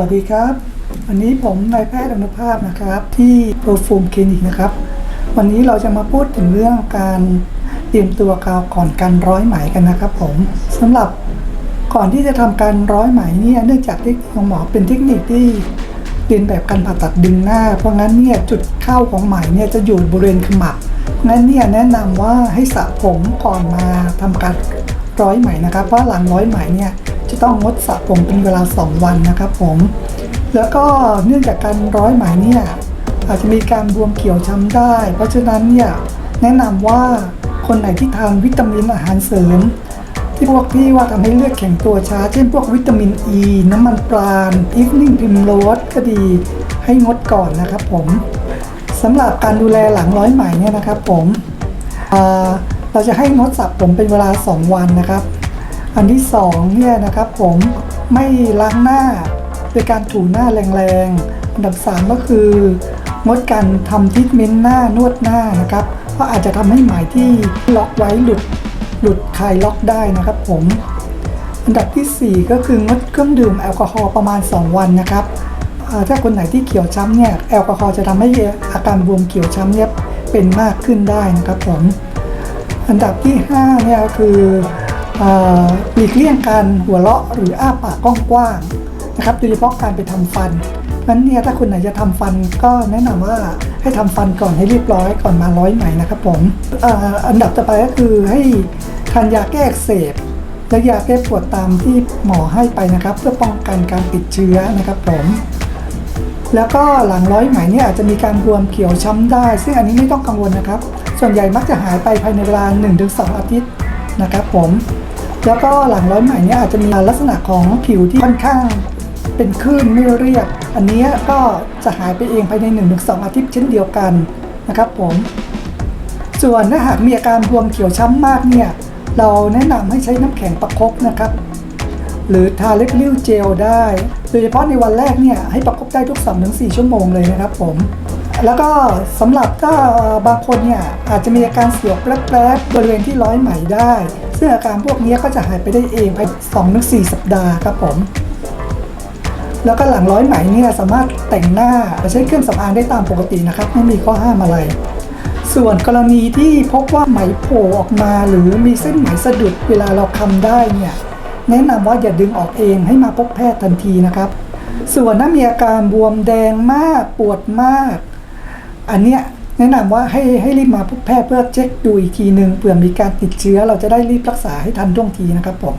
วัสดีครับ วันนี้ผมนายแพทย์อนุภาพนะครับ ที่ Perfume Clinic นะครับ วันนี้เราจะมาพูดถึงเรื่องการเตรียมตัวกาวก่อนการร้อยไหมกันนะครับ ผมสำหรับก่อนที่จะทำการร้อยไหมเนี่ยเนื่องจากเทคนิคของหมอเป็นเทคนิคที่เรียนแบบการผ่าตัดดึงหน้า เพราะงั้นเนี่ยจุดเข้าของไหมเนี่ยจะอยู่บริเวณขมับงั้นเนี่ยแนะนำว่าให้สระผมก่อนมาทำการร้อยไหมนะครับเพราะหลังร้อยไหมเนี่ย จะต้องงดสระผมเป็นเวลา 2 วันนะครับผม แล้วก็เนื่องจากการร้อยไหมเนี่ยอาจจะมีการบวมเขียวช้ำได้ เพราะฉะนั้นเนี่ยแนะนำว่าคนไหนที่ทานวิตามินอาหารเสริม ที่พวกที่ว่าทำให้เลือดแข็งตัวช้า เช่นพวกวิตามินอ e, ีน้ำมันปราณอีฟนิ่งพิมโรสก็ดีให้งดก่อนนะครับผมสำหรับการดูแลหลังร้อยไหมเนี่ยนะครับผมเราจะให้งดสระผมเป็นเวลา 2 วันนะครับ อันที่2เนี่ยนะครับผมไม่ล้างหน้าโดยการถูหน้าแรงๆ อันดับ 3 ก็คืองดการทำทรีทเมนต์หน้านวดหน้านะครับเพราะอาจจะทำให้ไหมที่ล็อกไว้หลุดหลุดคลายล็อกได้นะครับผม อันดับทีสี่ 4 ก็คืองดเครื่องดื่มแอลกอฮอล์ประมาณ 2 วันนะครับถ้าคนไหนที่เขียวช้ำเนี่ยแอลกอฮอล์จะทำให้อาการบวมเขียวช้ำเนี่ยเป็นมากขึ้นได้นะครับผม อันดับที่5เนี่ยคือ หลีกเลี่ยงการหัวเราะหรืออ้าปากกว้างๆนะครับโดยเฉพาะการไปทำฟันนั้นเนี่ยถ้าคนไหนจะทำฟันก็แนะนำว่าให้ทำฟันก่อนให้เรียบร้อยก่อนมาร้อยไหมนะครับผมอ่ออันดับต่อไปก็คือให้ทานยาแก้อักเสบและยาแก้ปวดตามที่หมอให้ไปนะครับ เพื่อป้องกันการติดเชื้อนะครับผมแล้วก็หลังร้อยไหมเนี่ยอาจจะมีการบวมเขียวช้ำได้ ซึ่งอันนี้ไม่ต้องกังวลนะครับ ส่วนใหญ่มักจะหายไปภายในเวลา 1-2 อาทิตย์นะครับผม แล้วก็หลังร้อยไหมเนี่ยอาจจะมีลักษณะของผิวที่ค่อนข้างเป็นคลื่นไม่เรียบ อันนี้ก็จะหายไปเองภายใน 1-2 อาทิตย์เช่นเดียวกันนะครับผม ส่วนถ้าหากมีอาการบวมเขียวช้ำมากเนี่ย เราแนะนำให้ใช้น้ำแข็งประคบนะครับ หรือทาเล็บลิ้วเจลได้ โดยเฉพาะในวันแรกเนี่ยให้ประคบได้ทุก2-4ถึงชั่วโมงเลยนะครับผม แล้วก็สำหรับถ้าบางคนเนี่ยอาจจะมีอาการเสียวแปรบๆบริเวณที่ร้อยไหมได้ ซึ่งอาการพวกนี้ก็จะหายไปได้เองภาย2-4ถึงสัปดาห์ครับผมแล้วก็หลังร้อยไหมเนี่ยสามารถแต่งหน้าใช้เครื่องสำอางได้ตามปกตินะครับ ไม่มีข้อห้ามอะไร ส่วนกรณีที่พบว่าไหมโผล่ออกมา หรือมีเส้นไหมสะดุดเวลาเราคำได้เนี่ยแนะนำว่าอย่าดึงออกเองให้มาพบแพทย์ทันทีนะครับ ส่วนถ้ามีอาการบวมแดงมากปวดมาก อันเนี้ยแนะนำว่าให้ให้รีบมาพบแพทย์เพื่อเช็คดูอีกทีหนึ่งเผื่อมีการติดเชื้อเราจะได้รีบรักษาให้ทันท่วงทีนะครับผม